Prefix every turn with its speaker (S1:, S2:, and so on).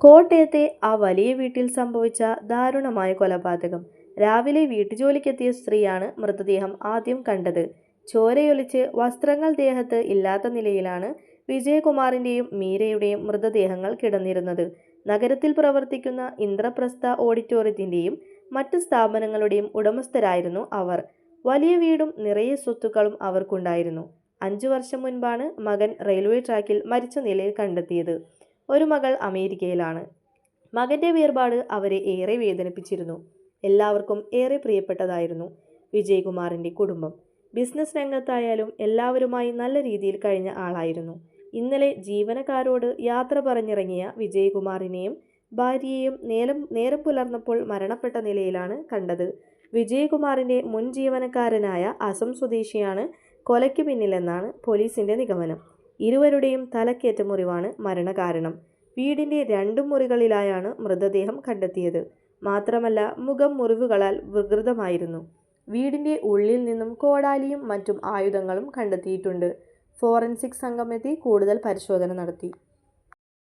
S1: കോട്ടയത്തെ ആ വലിയ വീട്ടിൽ സംഭവിച്ച ദാരുണമായ കൊലപാതകം. രാവിലെ വീട്ടുജോലിക്കെത്തിയ സ്ത്രീയാണ് മൃതദേഹം ആദ്യം കണ്ടത്. ചോരയൊലിച്ച് വസ്ത്രങ്ങൾ ദേഹത്ത് ഇല്ലാത്ത നിലയിലാണ് വിജയകുമാറിന്റെയും മീരയുടെയും മൃതദേഹങ്ങൾ കിടന്നിരുന്നത്. നഗരത്തിൽ പ്രവർത്തിക്കുന്ന ഇന്ദ്രപ്രസ്ഥ ഓഡിറ്റോറിയത്തിന്റെയും മറ്റ് സ്ഥാപനങ്ങളുടെയും ഉടമസ്ഥരായിരുന്നു അവർ. വലിയ വീടും നിറയെ സ്വത്തുക്കളും അവർക്കുണ്ടായിരുന്നു. അഞ്ചു വർഷം മുൻപാണ് മകൻ റെയിൽവേ ട്രാക്കിൽ മരിച്ച നിലയിൽ കണ്ടെത്തിയത്. ഒരു മകൾ അമേരിക്കയിലാണ്. മകന്റെ വേർപാട് അവരെ ഏറെ വേദനിപ്പിച്ചിരുന്നു. എല്ലാവർക്കും ഏറെ പ്രിയപ്പെട്ടതായിരുന്നു വിജയകുമാറിന്റെ കുടുംബം. ബിസിനസ് രംഗത്തായാലും എല്ലാവരുമായി നല്ല രീതിയിൽ കഴിഞ്ഞ ആളായിരുന്നു. ഇന്നലെ ജീവനക്കാരോട് യാത്ര പറഞ്ഞിറങ്ങിയ വിജയകുമാറിനെയും ഭാര്യയെയും നേരം നേരം പുലർന്നപ്പോൾ മരണപ്പെട്ട നിലയിലാണ് കണ്ടത്. വിജയകുമാറിന്റെ മുൻ ജീവനക്കാരനായ അസം സ്വദേശിയാണ് കൊലയ്ക്ക് പിന്നിലെന്നാണ് പോലീസിന്റെ നിഗമനം. ഇരുവരുടെയും തലക്കേറ്റ മുറിവാണ് മരണകാരണം. വീടിന്റെ രണ്ടു മുറികളിലായാണ് മൃതദേഹം കണ്ടെത്തിയത്. മാത്രമല്ല മുഖം മുറിവുകളാൽ വികൃതമായിരുന്നു. വീടിന്റെ ഉള്ളിൽ നിന്നും കോടാലിയും മറ്റും ആയുധങ്ങളും കണ്ടെത്തിയിട്ടുണ്ട്. ഫോറൻസിക് സംഘമെത്തി കൂടുതൽ പരിശോധന നടത്തി.